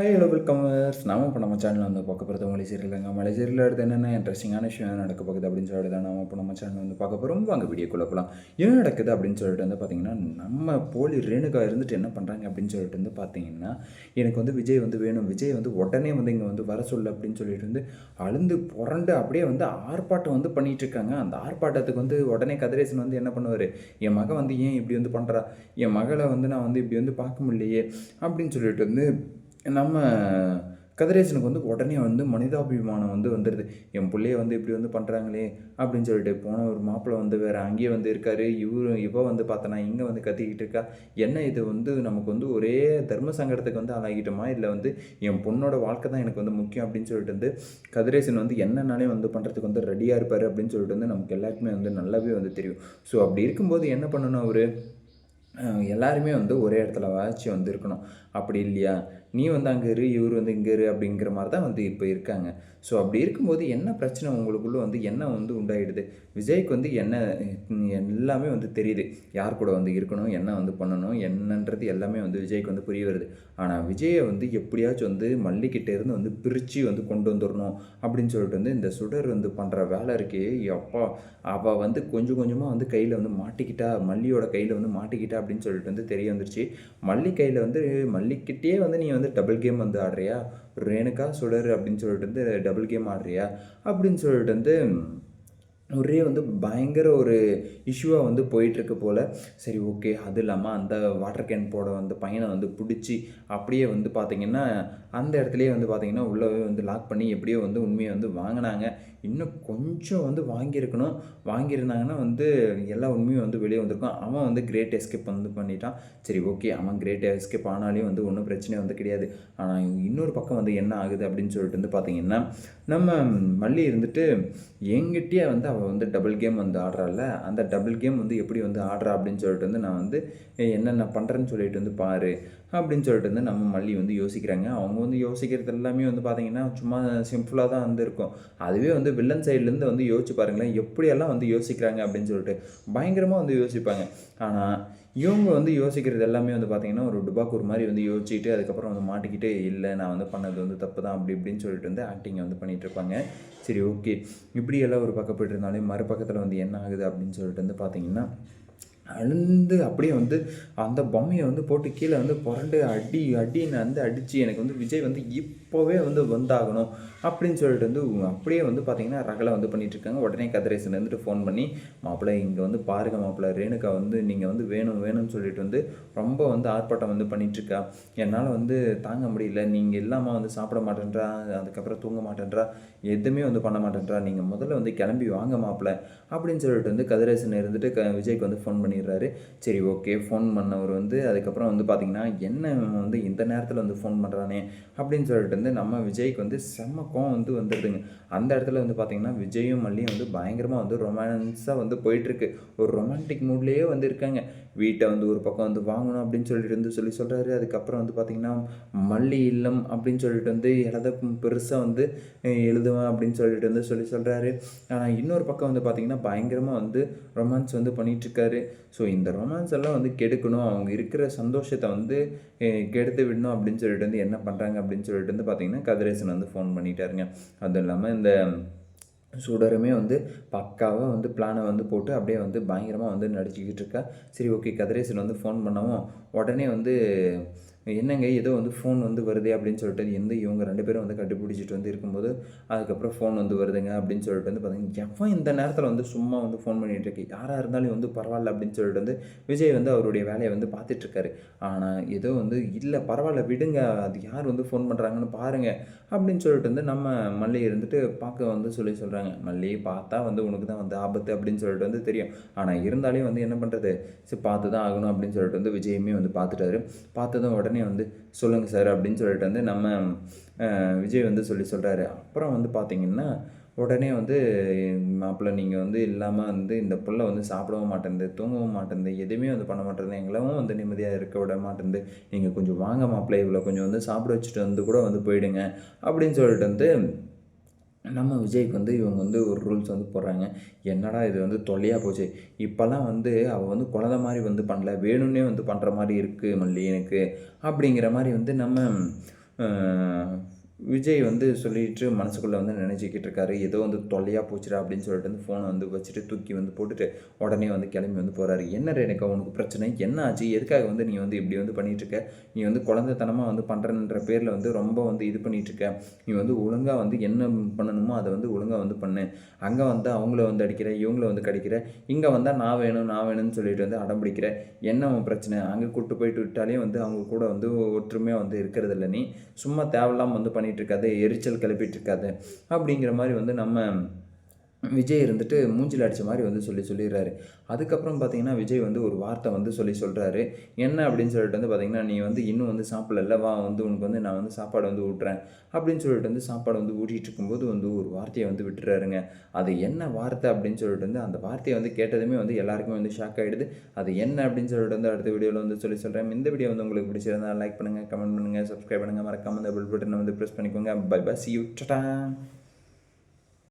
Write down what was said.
Hi hello வெல்கமர்ஸ் நாம இப்போ நம்ம சேனல் வந்து பார்க்க போகிறது மலை சீரியலுங்க மலை அடுத்து என்னென்ன இன்ட்ரெஸ்டிங்கான விஷயம் நடக்க போகுது அப்படின்னு சொல்லிட்டு தான் நம்ம இப்போ நம்ம சேனல் வந்து பார்க்க போகிறோம் வாங்க வீடியோக்குள்ளே போகலாம் என்ன நடக்குது அப்படின்னு சொல்லிட்டு வந்து பார்த்தீங்கன்னா நம்ம போலி ரேணுகா இருந்துட்டு என்ன பண்ணுறாங்க அப்படின்னு சொல்லிட்டு வந்து பார்த்தீங்கன்னா எனக்கு வந்து விஜய் வந்து வேணும். விஜய் வந்து உடனே வந்து இங்கே வந்து வர சொல்லு அப்படின்னு சொல்லிட்டு வந்து அழுந்து புரண்டு அப்படியே வந்து ஆர்ப்பாட்டம் வந்து பண்ணிட்டு இருக்காங்க. அந்த ஆர்ப்பாட்டத்துக்கு வந்து உடனே கதிரேசன் வந்து என்ன பண்ணுவார்? என் மகன் வந்து ஏன் இப்படி வந்து பண்ணுறா என் மகளை வந்து நான் வந்து இப்படி வந்து பார்க்க முடியலையே அப்படின்னு சொல்லிட்டு வந்து நம்ம கதிரேசனுக்கு வந்து உடனே வந்து மனிதாபிமானம் வந்து வந்துடுது என் பிள்ளைய வந்து இப்படி வந்து பண்ணுறாங்களே அப்படின்னு சொல்லிட்டு போன ஒரு மாப்பிள்ளை வந்து வேறு அங்கேயே வந்து இருக்காரு. இவரும் இவ வந்து பார்த்தனா இங்கே வந்து கத்திக்கிட்டு இருக்கா. என்ன இது வந்து நமக்கு வந்து ஒரே தர்ம சங்கடத்துக்கு வந்து ஆளாகிட்டோமா? இல்லை வந்து என் பொண்ணோட வாழ்க்கை தான் எனக்கு வந்து முக்கியம் அப்படின்னு சொல்லிட்டு வந்து கதிரேசன் வந்து என்னன்னாலே வந்து பண்ணுறதுக்கு வந்து ரெடியாக இருப்பார் அப்படின்னு சொல்லிட்டு வந்து நமக்கு எல்லாருக்குமே வந்து நல்லாவே வந்து தெரியும். ஸோ அப்படி இருக்கும்போது என்ன பண்ணணும் அவர்? எல்லாருமே வந்து ஒரே இடத்துல வச்சு வந்து இருக்கணும். அப்படி இல்லையா? நீ வந்து அங்கே இரு இவர் வந்து இங்கே இரு அப்படிங்கிற மாதிரி தான் வந்து இப்போ இருக்காங்க. ஸோ அப்படி இருக்கும்போது என்ன பிரச்சனை உங்களுக்குள்ளே வந்து என்ன வந்து உண்டாயிடுது? விஜய்க்கு வந்து என்ன எல்லாமே வந்து தெரியுது. யார் கூட வந்து இருக்கணும் என்ன வந்து பண்ணணும் என்னன்றது எல்லாமே வந்து விஜய்க்கு வந்து புரிய வருது. ஆனால் விஜயை வந்து எப்படியாச்சும் வந்து மல்லிக்கிட்டேருந்து வந்து பிரித்து வந்து கொண்டு வந்துடணும் அப்படின்னு சொல்லிட்டு வந்து இந்த சுடர் வந்து பண்ணுற வேலை இருக்கே அப்பா. அவள் வந்து கொஞ்சம் கொஞ்சமாக வந்து கையில் வந்து மாட்டிக்கிட்டா மல்லியோட கையில் வந்து மாட்டிக்கிட்டா அப்படின்னு சொல்லிட்டு வந்து தெரிய வந்துருச்சு. மல்லி கையில் வந்து மல்லிக்கிட்டே வந்து நீ வந்து டபுள் கேம் வந்து ஆடுறியா? ரேணுகா சுடர் அப்படின்னு சொல்லிட்டு வந்து டபுள் கேம் ஆடுறியா? அப்படின்னு சொல்லிட்டு வந்து ஒரே வந்து பயங்கர ஒரு இஷ்யூவாக வந்து போயிட்டுருக்கு போல். சரி ஓகே அது இல்லாமல் அந்த வாட்டர் கேன் போட வந்து பையனை வந்து பிடிச்சி அப்படியே வந்து பார்த்திங்கன்னா அந்த இடத்துலையே வந்து பார்த்திங்கன்னா உள்ளவே வந்து லாக் பண்ணி எப்படியோ வந்து உண்மையை வந்து வாங்கினாங்க. இன்னும் கொஞ்சம் வந்து வாங்கியிருக்கணும். வாங்கியிருந்தாங்கன்னா வந்து எல்லா உண்மையும் வந்து வெளியே வந்திருக்கும். அவன் வந்து கிரேட் எஸ்கேப் வந்து பண்ணிட்டான். சரி ஓகே அவன் கிரேட் எஸ்கேப் ஆனாலையும் வந்து ஒன்றும் பிரச்சனை வந்து கிடையாது. ஆனால் இன்னொரு பக்கம் வந்து என்ன ஆகுது அப்படின்னு சொல்லிட்டு வந்து பார்த்திங்கன்னா நம்ம மல்லி இருந்துட்டு எங்கிட்டே வந்து அவள் வந்து டபுள் கேம் வந்து ஆடுறாள் அந்த டபுள் கேம் வந்து எப்படி வந்து ஆடுறா அப்படின்னு சொல்லிட்டு வந்து நான் வந்து என்னென்ன பண்ணுறேன்னு சொல்லிட்டு வந்து பாரு அப்படின்னு சொல்லிட்டு வந்து நம்ம மல்லி வந்து யோசிக்கிறாங்க. அவங்க வந்து யோசிக்கிறது எல்லாமே வந்து பார்த்திங்கன்னா சும்மா சிம்பிளாக தான் வந்து இருக்கும். அதுவே வந்து வில்லன் சைட்லேருந்து வந்து யோசிச்சு பாருங்களேன் எப்படியெல்லாம் வந்து யோசிக்கிறாங்க அப்படின்னு சொல்லிட்டு பயங்கரமாக வந்து யோசிப்பாங்க. ஆனால் இவங்க வந்து யோசிக்கிறது எல்லாமே வந்து பார்த்தீங்கன்னா ஒரு டுபாக்கூர் மாதிரி வந்து யோசிச்சுட்டு அதுக்கப்புறம் வந்து மாட்டிக்கிட்டே இல்லை நான் வந்து பண்ணது வந்து தப்பு தான் அப்படி இப்படின்னு சொல்லிட்டு வந்து ஆக்டிங்கை வந்து பண்ணிகிட்ருப்பாங்க சரி ஓகே இப்படி எல்லாம் ஒரு பக்கம் இருந்தாலே மறுபக்கத்தில் வந்து என்ன ஆகுது அப்படின்னு சொல்லிட்டு வந்து பார்த்தீங்கன்னா அழுந்து அப்படியே வந்து அந்த பொம்மையை வந்து போட்டு கீழே வந்து புரண்டு அடி அடின்னு வந்து அடித்து எனக்கு வந்து விஜய் வந்து இப்போவே வந்து வந்தாகணும் அப்படின்னு சொல்லிட்டு வந்து அப்படியே வந்து பார்த்தீங்கன்னா ரகலை வந்து பண்ணிகிட்ருக்காங்க உடனே கதிரேசன் வந்துட்டு ஃபோன் பண்ணி மாப்பிள்ளை இங்கே வந்து பாருங்க மாப்பிள்ளை ரேணுகா வந்து நீங்கள் வந்து வேணும் வேணும்னு சொல்லிட்டு வந்து ரொம்ப வந்து ஆர்ப்பாட்டம் வந்து பண்ணிகிட்ருக்கா என்னால் வந்து தாங்க முடியல நீங்கள் இல்லாமல் வந்து சாப்பிட மாட்டேன்றா அதுக்கப்புறம் தூங்க மாட்டேன்றா எதுவுமே வந்து பண்ண மாட்டேன்றா நீங்கள் முதல்ல வந்து கிளம்பி வாங்க மாப்பிள்ளை. அப்படின்னு சொல்லிட்டு வந்து கதிரேசன் இருந்துட்டு க விஜய்க்கு வந்து ஃபோன் பண்ணி பண்ணிடுறாரு. சரி ஓகே ஃபோன் பண்ணவர் வந்து அதுக்கப்புறம் வந்து பார்த்தீங்கன்னா என்ன வந்து இந்த நேரத்தில் வந்து ஃபோன் பண்ணுறானே அப்படின்னு சொல்லிட்டு வந்து நம்ம விஜய்க்கு வந்து செம்ம கோவம் வந்து வந்துடுதுங்க அந்த இடத்துல வந்து பார்த்தீங்கன்னா விஜயும் மல்லியும் வந்து பயங்கரமாக வந்து ரொமான்ஸாக வந்து போயிட்டுருக்கு. ஒரு ரொமான்டிக் மூட்லேயே வந்து இருக்காங்க. வீட்டை வந்து ஒரு பக்கம் வந்து வாங்கணும் அப்படின்னு சொல்லிட்டு வந்து சொல்லி சொல்கிறாரு அதுக்கப்புறம் வந்து பார்த்திங்கன்னா மல்லி இல்லம் அப்படின்னு சொல்லிட்டு வந்து எழுத பெருசாக வந்து எழுதுவேன் அப்படின்னு சொல்லிட்டு வந்து சொல்லி சொல்கிறாரு ஆனால் இன்னொரு பக்கம் வந்து பார்த்திங்கன்னா பயங்கரமாக வந்து ரொமான்ஸ் வந்து பண்ணிகிட்ருக்காரு ஸோ இந்த ரொமான்ஸ் எல்லாம் வந்து கெடுக்கணும். அவங்க இருக்கிற சந்தோஷத்தை வந்து கெடுத்து விடணும் அப்படின்னு சொல்லிட்டு வந்து என்ன பண்ணுறாங்க அப்படின்னு சொல்லிட்டு வந்து பார்த்திங்கன்னா கதிரேசன் வந்து ஃபோன் பண்ணிட்டாருங்க. அதுவும் இல்லாமல் இந்த சுடருமே வந்து பக்காவாக வந்து பிளானை வந்து போட்டு அப்படியே வந்து பயங்கரமாக வந்து நடிச்சுக்கிட்டு இருக்கா. சரி ஓகே கதிரேசன் வந்து ஃபோன் பண்ணவும் உடனே வந்து என்னங்க ஏதோ வந்து ஃபோன் வந்து வருதே அப்படின்னு சொல்லிட்டு எந்த இவங்க ரெண்டு பேரும் வந்து கண்டுபிடிச்சிட்டு வந்து இருக்கும்போது அதுக்கப்புறம் ஃபோன் வந்து வருதுங்க அப்படின்னு சொல்லிட்டு வந்து பார்த்தீங்கன்னா எவன் இந்த நேரத்தில் வந்து சும்மா வந்து ஃபோன் பண்ணிட்டு இருக்கு? யாராக இருந்தாலும் வந்து பரவாயில்ல அப்படின்னு சொல்லிட்டு வந்து விஜய் வந்து அவருடைய வேலையை வந்து பார்த்துட்ருக்காரு ஆனால் ஏதோ வந்து இல்லை பரவாயில்ல விடுங்க அது யார் வந்து ஃபோன் பண்ணுறாங்கன்னு பாருங்க அப்படின்னு சொல்லிட்டு வந்து நம்ம மல்லி இருந்துட்டு பார்க்க வந்து சொல்லி சொல்கிறாங்க மல்லி பார்த்தா வந்து உனக்கு தான் வந்து ஆபத்து அப்படின்னு சொல்லிட்டு வந்து தெரியும். ஆனால் இருந்தாலே வந்து என்ன பண்ணுறது சரி பார்த்து தான் ஆகணும் அப்படின்னு சொல்லிட்டு வந்து விஜயமே வந்து பார்த்துட்டாரு. பார்த்ததும் உடனே வந்து சொல்லுங்கள் சார் அப்படின்னு சொல்லிட்டு வந்து நம்ம விஜய் வந்து சொல்லி சொல்கிறாரு அப்புறம் வந்து பார்த்தீங்கன்னா உடனே வந்து மாப்பிள்ளை நீங்கள் வந்து இல்லாமல் வந்து இந்த பிள்ளை வந்து சாப்பிடவும் மாட்டேங்குது தூங்கவும் மாட்டேங்குது எதுவுமே வந்து பண்ண மாட்டேங்குது எங்களவும் வந்து நிம்மதியாக இருக்க விட மாட்டேங்குது நீங்கள் கொஞ்சம் வாங்க மாப்பிள்ளை இவ்வளோ கொஞ்சம் வந்து சாப்பிட வச்சுட்டு வந்து கூட வந்து போயிடுங்க அப்படின்னு சொல்லிட்டு வந்து நம்ம விஜய்க்கு வந்து இவங்க வந்து ஒரு ரூல்ஸ் வந்து போடுறாங்க. என்னடா இது வந்து தொல்லையாக போச்சு. இப்போல்லாம் வந்து அவள் வந்து குழந்த மாதிரி வந்து பண்ணல. வேணும்னே வந்து பண்ணுற மாதிரி இருக்குது மல்லி எனக்கு. அப்படிங்கிற மாதிரி வந்து நம்ம விஜய் வந்து சொல்லிட்டு மனசுக்குள்ளே வந்து நினச்சிக்கிட்டு இருக்காரு. ஏதோ வந்து தொல்லையாக போச்சுடா அப்படின்னு சொல்லிட்டு வந்து ஃபோனை வந்து வச்சுட்டு தூக்கி வந்து போட்டுட்டு உடனே வந்து கிளம்பி வந்து போகிறாரு என்ன ரேணுக்கா உனக்கு பிரச்சனை? என்ன ஆச்சு? எதுக்காக வந்து நீ வந்து இப்படி வந்து பண்ணிகிட்ருக்க இருக்க? நீ வந்து குழந்தைத்தனமாக வந்து பண்ணுறன்ற பேரில் வந்து ரொம்ப வந்து இது பண்ணிகிட்டு இருக்க. நீ வந்து ஒழுங்காக வந்து என்ன பண்ணணுமோ அதை வந்து ஒழுங்காக வந்து பண்ணு. அங்கே வந்து அவங்கள வந்து அடிக்கிற இவங்கள வந்து கடிக்கிற இங்கே வந்தால் நான் வேணும் நான் வேணும்னு சொல்லிட்டு வந்து அடம் பிடிக்கிற. என்ன பிரச்சனை? அங்கே கூட்டு போயிட்டு விட்டாலே வந்து அவங்க கூட வந்து ஒற்றுமையாக வந்து இருக்கிறதில்ல நீ. சும்மா தேவையில்லாமல் வந்து பண்ணி இருக்காது எரிச்சல் கிளப்பிட்டு இருக்காது அப்படிங்கிற மாதிரி வந்து நம்ம விஜய் இருந்துட்டு மூஞ்சில் அடித்த மாதிரி வந்து சொல்லி சொல்லிடுறாரு. அதுக்கப்புறம் பார்த்தீங்கன்னா விஜய் வந்து ஒரு வார்த்தை வந்து சொல்லி சொல்கிறாரு என்ன அப்படின்னு சொல்லிட்டு வந்து பார்த்தீங்கன்னா நீ வந்து இன்னும் வந்து சாப்பிடல வா வந்து உனக்கு வந்து நான் வந்து சாப்பாடு வந்து ஊட்டுறேன் அப்படின்னு சொல்லிட்டு வந்து சாப்பாடு வந்து ஊட்டிகிட்டு இருக்கும்போது வந்து ஒரு வார்த்தையை வந்து விட்டுறாருங்க. அது என்ன வார்த்தை அப்படின்னு சொல்லிட்டு வந்து அந்த வார்த்தையை வந்து கேட்டதுமே வந்து எல்லாருக்குமே வந்து ஷாக் ஆகிடுது அது என்ன அப்படின்னு சொல்லிட்டு வந்து அடுத்த வீடியோவில் வந்து சொல்லி சொல்கிறேன் இந்த வீடியோ வந்து உங்களுக்கு பிடிச்சிருந்தா லைக் பண்ணுங்கள் கமெண்ட் பண்ணுங்கள் சப்ஸ்கிரைப் பண்ணுங்கள் மறக்காமல் அந்த பில் பட்டனை வந்து ப்ரெஸ் பண்ணிக்கோங்க. Bye bye see you tata